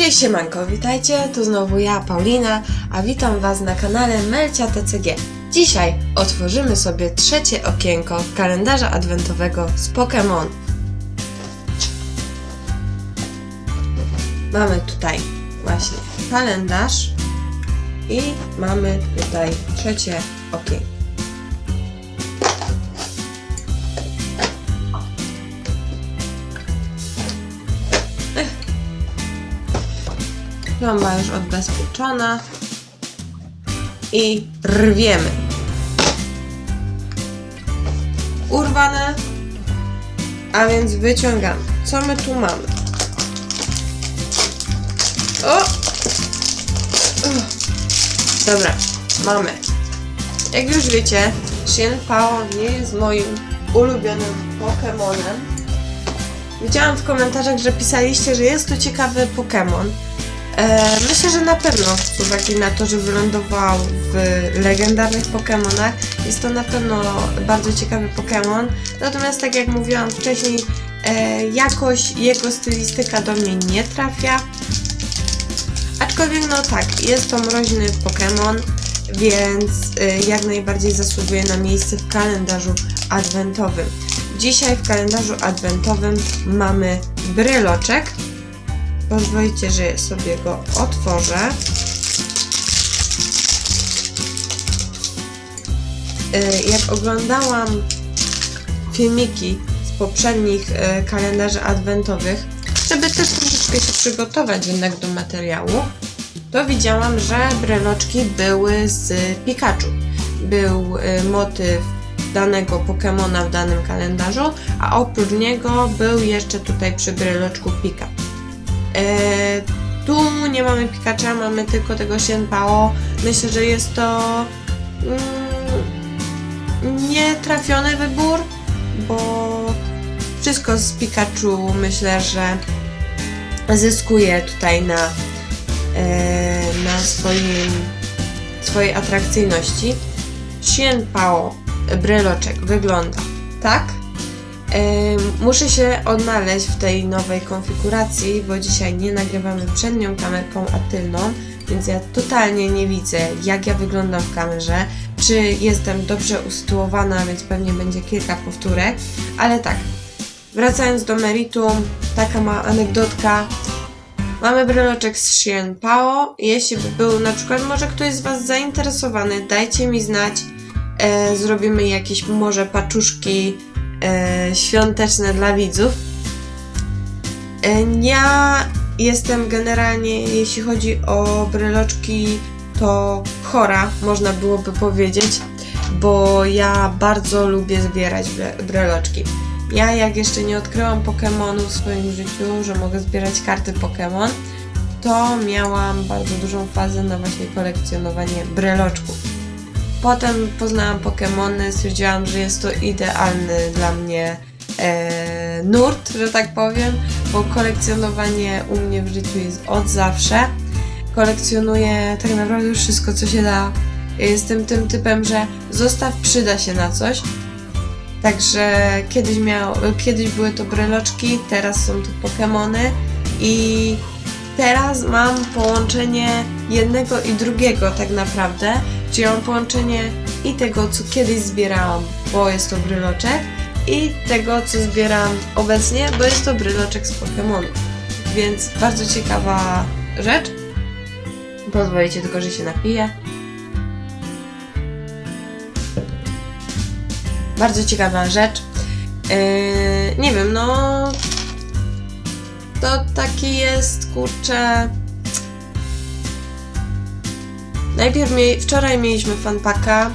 Cześć siemanko, witajcie, tu znowu ja, Paulina, a witam Was na kanale Melcia TCG. Dzisiaj otworzymy sobie trzecie okienko kalendarza adwentowego z Pokémon. Mamy tutaj właśnie kalendarz i mamy tutaj trzecie okienko. Plomba już odbezpieczona. I rwiemy. Urwane. A więc wyciągamy. Co my tu mamy? O! Uch. Dobra, mamy. Jak już wiecie, Shin Pao nie jest moim ulubionym Pokemonem. Widziałam w komentarzach, że pisaliście, że jest to ciekawy Pokémon. E, myślę, że na pewno z uwagi na to, że wylądował w legendarnych Pokémonach, jest to na pewno bardzo ciekawy Pokémon. Natomiast tak jak mówiłam wcześniej, e, jakoś jego stylistyka do mnie nie trafia. Aczkolwiek no tak, jest to mroźny Pokémon, więc e, jak najbardziej zasługuje na miejsce w kalendarzu adwentowym. Dzisiaj w kalendarzu adwentowym mamy bryloczek, Pozwolicie, że sobie go otworzę. Y, Jak oglądałam filmiki z poprzednich y, kalendarzy adwentowych, żeby też troszeczkę się przygotować jednak do materiału, to widziałam, że breloczki były z Pikachu. Był y, motyw danego Pokemona w danym kalendarzu, a oprócz niego był jeszcze tutaj przy breloczku Pikachu. E, tu nie mamy Pikacha, mamy tylko tego Shenpao. Myślę, że jest to mm, nietrafiony wybór, bo wszystko z Pikachu myślę, że zyskuje tutaj na, e, na swoim, swojej atrakcyjności. Shenpao bryloczek wygląda tak. Muszę się odnaleźć w tej nowej konfiguracji, bo dzisiaj nie nagrywamy przednią kamerką, a tylną, więc ja totalnie nie widzę, jak ja wyglądam w kamerze, czy jestem dobrze usytuowana, więc pewnie będzie kilka powtórek, ale tak, wracając do meritum, taka ma anegdotka. Mamy bryloczek z Shein Pao. Jeśli by był na przykład może ktoś z Was zainteresowany, dajcie mi znać. E, zrobimy jakieś może paczuszki e, świąteczne dla widzów. E, ja jestem generalnie, jeśli chodzi o bryloczki, to chora, można byłoby powiedzieć, bo ja bardzo lubię zbierać bryloczki. Ja jak jeszcze nie odkryłam Pokémonu w swoim życiu, że mogę zbierać karty Pokémon, to miałam bardzo dużą fazę na właśnie kolekcjonowanie bryloczków. Potem poznałam Pokémony, stwierdziłam, że jest to idealny dla mnie e, nurt, że tak powiem, bo kolekcjonowanie u mnie w życiu jest od zawsze. Kolekcjonuję tak naprawdę już wszystko, co się da. Jestem tym typem, że zostaw, przyda się na coś. Także kiedyś, miał, kiedyś były to bryloczki, teraz są to Pokémony i teraz mam połączenie jednego i drugiego tak naprawdę Czyli mam połączenie i tego, co kiedyś zbierałam, bo jest to bryloczek, i tego, co zbieram obecnie, bo jest to bryloczek z Pokémonu. Więc bardzo ciekawa rzecz. Pozwolicie tylko, że się napiję. Bardzo ciekawa rzecz. Yy, nie wiem, no. To taki jest, kurczę Najpierw wczoraj mieliśmy fanpaka,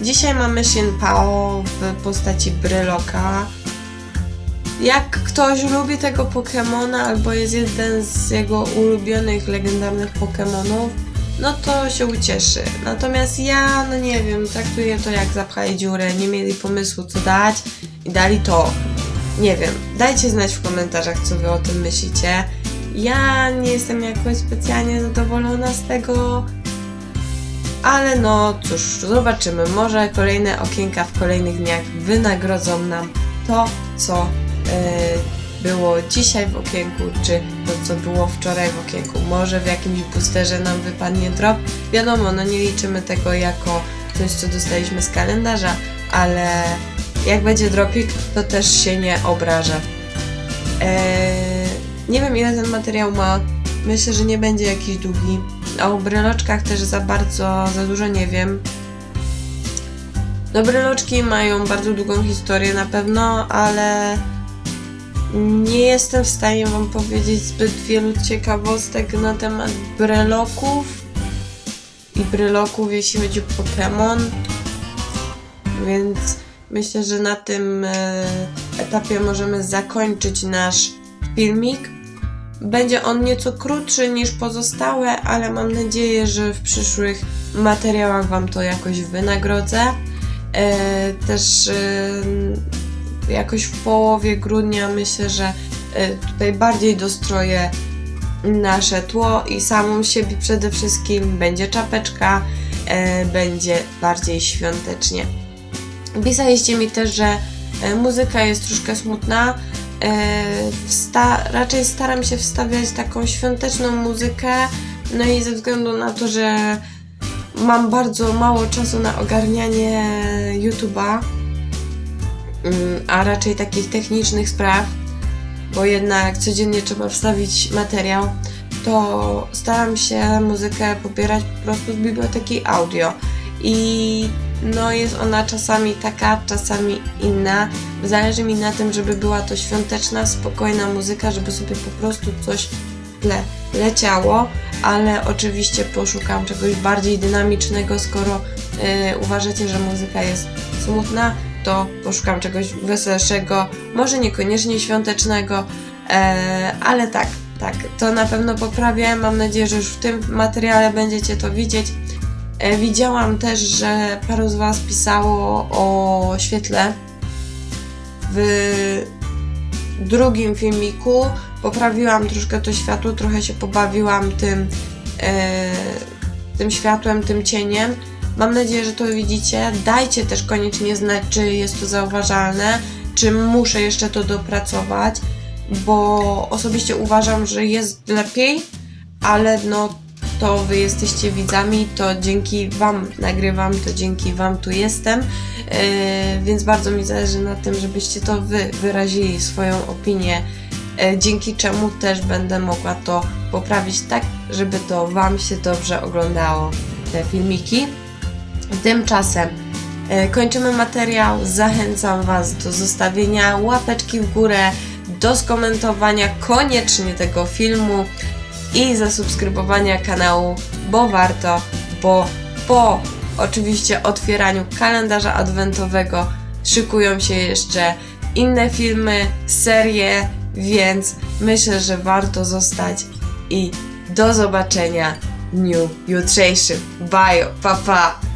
dzisiaj mamy Shinpao w postaci Bryloka. Jak ktoś lubi tego Pokemona albo jest jeden z jego ulubionych legendarnych Pokemonów, no to się ucieszy. Natomiast ja, no nie wiem, traktuję to jak zapchali dziurę, nie mieli pomysłu co dać i dali to. Nie wiem, dajcie znać w komentarzach, co wy o tym myślicie. Ja nie jestem jakoś specjalnie zadowolona z tego ale no cóż, zobaczymy. Może kolejne okienka w kolejnych dniach wynagrodzą nam to, co było dzisiaj w okienku, czy to, co było wczoraj w okienku. Może w jakimś boosterze nam wypadnie drop. Wiadomo, no nie liczymy tego jako coś, co dostaliśmy z kalendarza, ale jak będzie dropik, to też się nie obrażę. Eee, nie wiem ile ten materiał ma. Myślę, że nie będzie jakiś długi. O bryloczkach też za bardzo, za dużo nie wiem. No bryloczki mają bardzo długą historię na pewno, ale nie jestem w stanie Wam powiedzieć zbyt wielu ciekawostek na temat bryloków i bryloków, jeśli chodzi o Pokémon. Więc myślę, że na tym e, etapie możemy zakończyć nasz filmik. Będzie on nieco krótszy niż pozostałe, ale mam nadzieję, że w przyszłych materiałach Wam to jakoś wynagrodzę. E, też e, jakoś w połowie grudnia myślę, że tutaj bardziej dostroję nasze tło i samą siebie przede wszystkim. Będzie czapeczka, będzie bardziej świątecznie. Pisaliście mi też, że e, muzyka jest troszkę smutna. E, wsta- raczej staram się wstawiać taką świąteczną muzykę, no i ze względu na to, że mam bardzo mało czasu na ogarnianie YouTube'a, mm, a raczej takich technicznych spraw, bo jednak codziennie trzeba wstawić materiał, to staram się muzykę pobierać po prostu z biblioteki audio. I no jest ona czasami taka, czasami inna. Zależy mi na tym, żeby była to świąteczna, spokojna muzyka, żeby sobie po prostu coś tle leciało, ale oczywiście poszukam czegoś bardziej dynamicznego, skoro e, uważacie, że muzyka jest smutna, to poszukam czegoś weselszego, może niekoniecznie świątecznego, e, ale tak, tak, to na pewno poprawię. Mam nadzieję, że już w tym materiale będziecie to widzieć. E, widziałam też, że paru z Was pisało o świetle w drugim filmiku. Poprawiłam troszkę to światło, trochę się pobawiłam tym, e, tym światłem, tym cieniem. Mam nadzieję, że to widzicie. Dajcie też koniecznie znać, czy jest to zauważalne, czy muszę jeszcze to dopracować, bo osobiście uważam, że jest lepiej, ale no to wy jesteście widzami, to dzięki wam nagrywam, to dzięki wam tu jestem, yy, więc bardzo mi zależy na tym, żebyście to wy wyrazili swoją opinię, yy, dzięki czemu też będę mogła to poprawić tak, żeby to wam się dobrze oglądało, te filmiki. Tymczasem e, kończymy materiał. Zachęcam Was do zostawienia łapeczki w górę, do skomentowania koniecznie tego filmu i zasubskrybowania kanału, bo warto, bo po oczywiście otwieraniu kalendarza adwentowego szykują się jeszcze inne filmy, serie, więc myślę, że warto zostać i do zobaczenia w dniu jutrzejszym. Bye, pa pa!